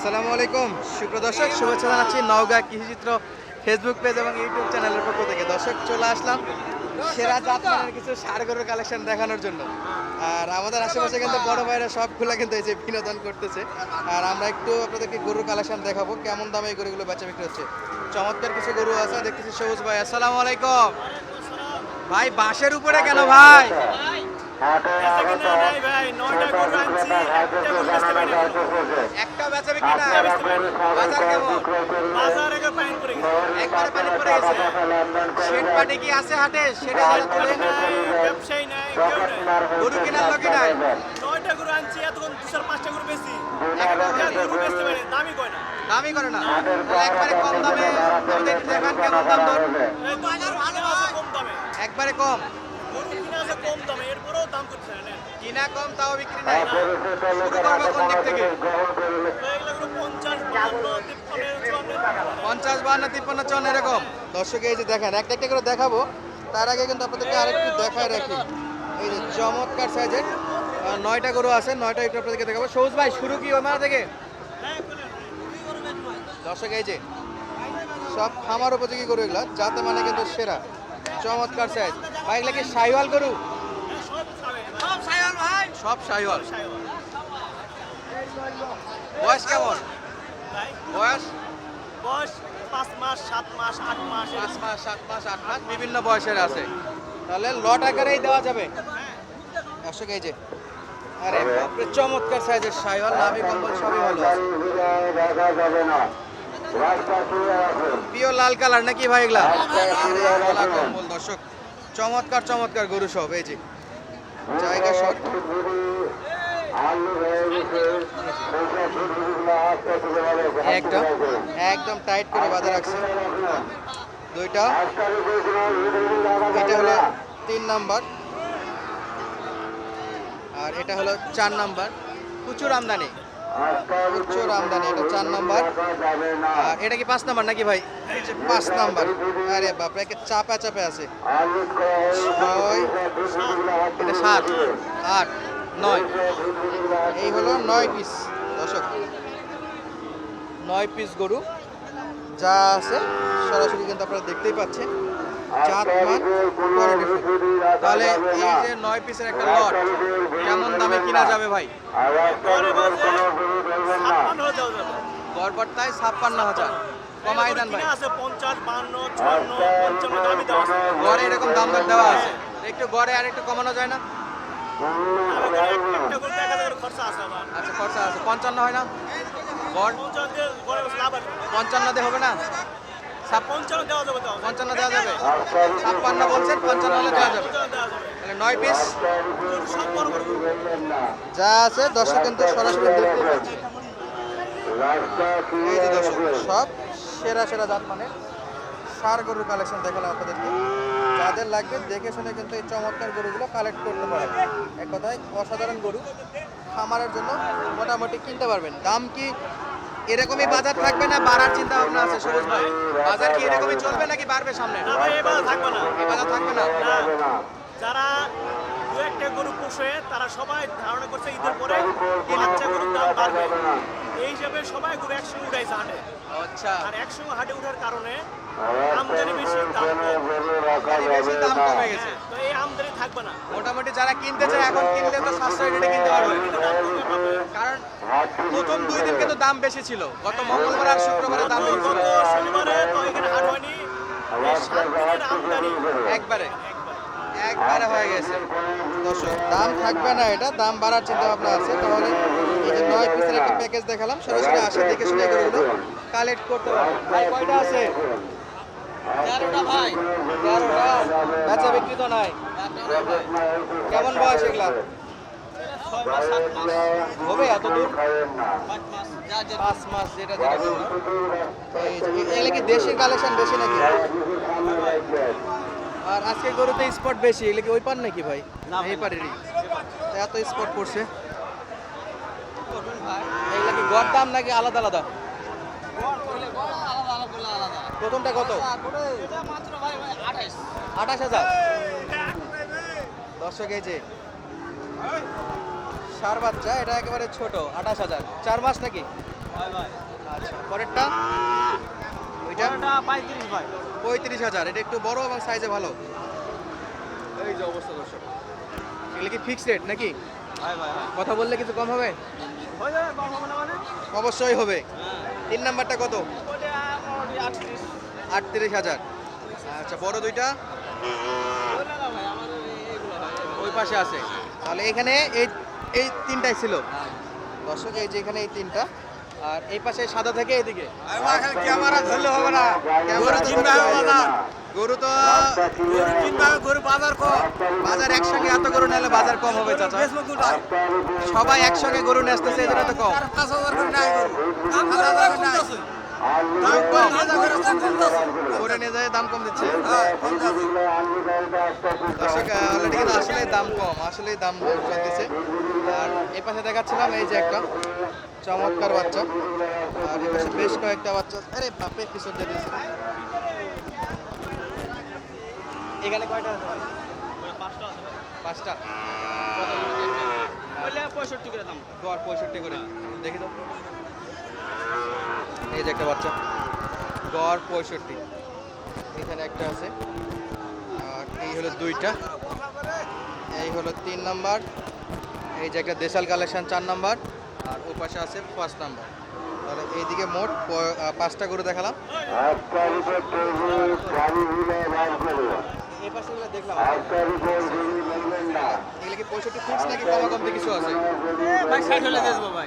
আসসালামু আলাইকুম। সুপ্রদর্শক শুভেচ্ছা জানাচ্ছি নওগাঁ কৃষিচিত্র ফেসবুক পেজ এবং ইউটিউব চ্যানেলের পক্ষ থেকে। দর্শক চলে আসলাম সেরা জাতমানের কিছু সার গরুর কালেকশন দেখানোর জন্য। আর আমাদের আশেপাশে কিন্তু বড় ভাইরা সবগুলো কিন্তু এই যে বিনোদন করতেছে। আর আমরা একটু আপনাদেরকে গরুর কালেকশন দেখাবো কেমন দামে এই গরুগুলো বেচা বিক্রি হচ্ছে। চমৎকার কিছু গরু আছে দেখতেছি সবুজ ভাই। আসসালামু আলাইকুম। ভাই বাঁশের উপরে কেন ভাই? একটা বেচা বিক্রি না বাজার কেমন একবারে পানি পড়ে গেছে। শেড পাটি কি আছে হাটে? সেটা যারা তুলে গরু কেনার লোকই নাই। দামই করে না। তাহলে একবারে কম দামে আমাদের দেখান কেমন দাম দর। একবারে কম। কিনা কম তাও বিক্রি নাই। শুরু করব কোন দিক থেকে? পঞ্চাশ বাহান্ন তিপ্পান্ন চন এরকম। দর্শক এই যে দেখেন একটা একটা করে দেখাবো। তার আগে কিন্তু আপনাদেরকে আরেকটু দেখায় রাখি। এই যে চমৎকার সাইজের নয়টা গরু আছে নয়টা একটু আপনাদেরকে দেখাবো। সবুজ ভাই শুরু কি ওই মেলা থেকে? দর্শক এই যে সব খামার উপযোগী গরু এগুলা যাতে মানে কিন্তু সেরা। চমৎকার সাইজ ভাই এগুলা কি সাইওয়াল গরু? সব সাইওয়াল বয়স কেমন? বয়স? বয়স পাঁচ মাস সাত মাস আট মাস পাঁচ মাস সাত মাস আট মাস বিভিন্ন বয়সের আছে। তাহলে লট আকারেই দেওয়া যাবে। দর্শক এই যে আরে। বাপরে চমৎকার সাইজের সাইওয়াল নাভি কম্বল সবই ভালো আছে। পিও লাল কালার নাকি ভাই এগুলা? কম্বল দর্শক। চমৎকার চমৎকার গরু সব এই যে। জায়গা শট একদম একদম টাইট করে বাঁধা রাখছে। দুইটা। এটা হলো তিন নাম্বার। আর এটা হলো চার নাম্বার। প্রচুর আমদানি। প্রচুর আমদানি এটা চার নাম্বার। আর এটা কি পাঁচ নাম্বার নাকি ভাই? এই যে পাঁচ নাম্বার। আরে বাপরে একে চাপা চাপে আছে। ছয় এটা সাত আট নয়। এই হলো নয় পিস দর্শক। নয় পিস গরু যা আছে সরাসরি কিন্তু আপনারা দেখতেই পাচ্ছেন। জাত মান তাহলে এই যে নয় পিসের একটা লট কেমন দামে কিনা যাবে ভাই? যাবে ছাপ্পান্ন হাজার। কমাই দেন ভাই। গড়ে এরকম দাম দেওয়া আছে। একটু গড়ে আর একটু কমানো যায় না? আচ্ছা খরচা আছে। পঞ্চান্ন হয় না? পঞ্চান্ন দিয়ে হবে না? পঞ্চান্ন দেওয়া যাবে ছাপ্পান্ন বলছেন, পঞ্চান্ন হলে দেওয়া যাবে। তাহলে নয় পিস। যা আছে, দর্শক কিন্তু সরাসরি এই যে দর্শক, সব সেরা সেরা জাত মানে সার গরুর কালেকশন দেখালাম আপনাদেরকে। যাদের লাগবে, দেখে শুনে কিন্তু এই চমৎকার গরুগুলো কালেক্ট করতে পারেন। এক কথায় অসাধারণ গরু। খামারের জন্য মোটামুটি কিনতে পারবেন। দাম কি এরকমই বাজার থাকবে না বাড়ার চিন্তা ভাবনা আছে সবুজ ভাই। বাজার কি এরকমই চলবে নাকি বাড়বে সামনে? না ভাই এবার থাকবে না। এই বাজার থাকবে না। যারা দু একটা গরু পোষে তারা সবাই ধারণা করছে ঈদের পরে বাচ্চা গরুর দাম বাড়বে। এই হিসাবে সবাই গরু একসঙ্গে উঠাইছে হাটে আচ্ছা। আর একসঙ্গে হাটে উঠার কারণে আমদানি বেশি দাম কম। বেশি দাম কমে গেছে। তো এই আমদানি থাকবে না। মোটামুটি যারা কিনতে চায় এখন কিনলে তো সাশ্রয় রেটে কিনতে পারবে। কারণ প্রথম দুই দিন কিন্তু দাম বেশি ছিল। গত মঙ্গলবার আর শুক্রবারে দাম বেশি শনিবারে তো এখানে হাট হয়নি। একবারে। একবারে হয়ে গেছে। দর্শক দাম থাকবে না এটা দাম বাড়ার চিন্তা ভাবনা আছে। তাহলে এই যে নয় পিসের একটা প্যাকেজ দেখালাম সরাসরি আসে দেখে শুনে এগুলো কালেক্ট করতে পারবে ভাই কয়টা আছে? তেরোটা ভাই। তেরোটা? বেচা বিক্রি তো নাই। কেমন বয়স এগুলা? হবে এত দূর? পাঁচ মাস যেটা যেটা। এগুলো কি দেশি কালেকশন বেশি নাকি? আর আজকে গরুতে স্পট বেশি এগুলো কি ওই পার নাকি ভাই? না। এই পারেরই এত স্পট পড়ছে। এগুলো কি গড় দাম নাকি আলাদা আলাদা? প্রথমটা কত? আঠাশ হাজার। দর্শক এই যে সার বাচ্চা এটা একেবারে ছোট আঠাশ হাজার। চার মাস নাকি? আচ্ছা পরেরটা? ওইটা পঁয়ত্রিশ ভাই। পঁয়ত্রিশ হাজার এটা একটু বড় এবং সাইজে ভালো। এই যে অবস্থা দর্শক। এগুলো কি ফিক্সড রেট নাকি? ভাই ভাই ভাই। কথা বললে কিছু কম হবে? হয়ে মানে? অবশ্যই হবে। তিন নাম্বারটা কত? আটত্রিশ। হাজার। আচ্ছা বড় দুইটা? ওই পাশে আছে। তাহলে এখানে এই এই তিনটাই ছিল। দর্শক এই যে এখানে এই তিনটা। আর এই পাশে সাদা থেকে এদিকে। ক্যামেরা ধরলে হবে না। গরু তো গরু বাজার কম। বাজার একসঙ্গে এত গরু নিলে বাজার কম হবে চাচা। সবাই একসঙ্গে গরু নিয়ে আসতেছে তো কম। পাঁচ হাজার করে নেয় গরু। দাম পাঁচ হাজার করে নেয় দাম কম যায় দাম দিচ্ছে। হ্যাঁ দর্শক অলরেডি কিন্তু আসলে দাম কম আসলে দাম কম চলতেছে। আর এই পাশে দেখাচ্ছিলাম এই যে একটা চমৎকার বাচ্চা। আর এই পাশে বেশ কয়েকটা বাচ্চা আরে বাপে পিছন দিয়ে দিয়েছে। এখানে কয়টা আছে ভাই? পাঁচটা। পঁয়ষট্টি করে দাম। গড় পঁয়ষট্টি করে। দেখি তো। এই যে একটা বাচ্চা। গড় পঁয়ষট্টি। এখানে একটা আছে। আর এই হলো দুইটা। এই হলো তিন নাম্বার। এই যে একটা দেশাল কালেকশন চার নাম্বার আর ও পাশে আছে পাঁচ নাম্বার। তাহলে এইদিকে মোট পাঁচটা গরু দেখালাম।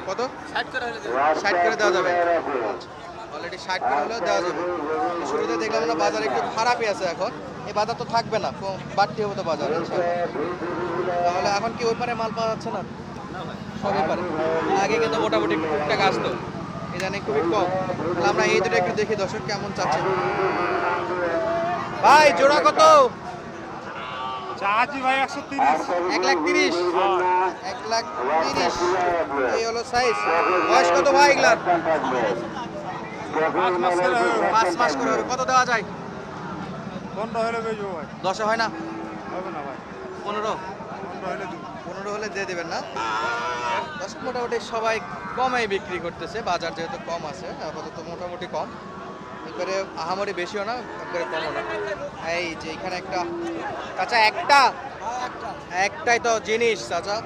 কত? করে ষাট করে দেওয়া যাবে। অলরেডি ষাট করে হলেও দেওয়া যাবে। শুরুতে দেখলাম না বাজার একটু খারাপই আছে এখন। এই বাজার তো থাকবে না বাড়তি হবে তো বাজার তাহলে এখন কি ওই পারে মাল পাওয়া যাচ্ছে না? ভাই পারে আগে কিন্তু মোটামুটি টুকটাক আসতো। ইদানিং খুবই কম। তাহলে আমরা এই দুটো একটু দেখি দর্শক কেমন চাচ্ছে। ভাই জোড়া কত? চাচি ভাই একশো তিরিশ। এক লাখ তিরিশ। এক লাখ তিরিশ। এই হলো সাইজ বয়স কত ভাই এগুলার? পাঁচ মাস করে পাঁচ মাস করে কত দেওয়া যায়? পনেরো হলে বেচবো ভাই। দশে হয় না? হবে না ভাই। পনেরো? পনেরো হলে পনেরো হলে দিয়ে দেবেন না? দশ মোটামুটি সবাই কমাই বিক্রি করতেছে। বাজার যেহেতু কম আছে আপাতত মোটামুটি কম। একবারে আহামরি বেশিও না একবারে কমও না। এই যে এখানে একটা চাচা একটা? একটাই তো জিনিস চাচা।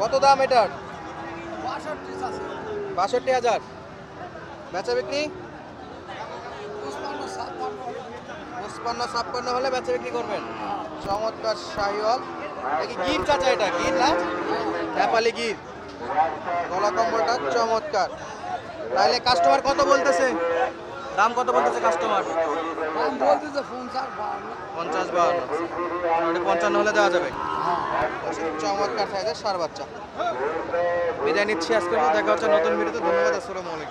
কত দাম এটার? বাষট্টি হাজার। বেচা বিক্রি? পঁচপান্ন ছাপ্পান্ন হলে বেচা বিক্রি করবেন। চমৎকার শাহিওয়াল। কি গির চাচা এটা? গির না? নেপালি গির। গলা কম্বলটা চমৎকার। তাহলে কাস্টমার কত বলতেছে? দাম কত বলতেছে কাস্টমার পঞ্চাশ মোটামুটি পঞ্চান্ন হলে দেওয়া যাবে। চমৎকার সাইজের সার বাচ্চা। বিদায় নিচ্ছি আজকে দেখা হচ্ছে নতুন ভিডিওতে ধন্যবাদ। আসসালামু আলাইকুম।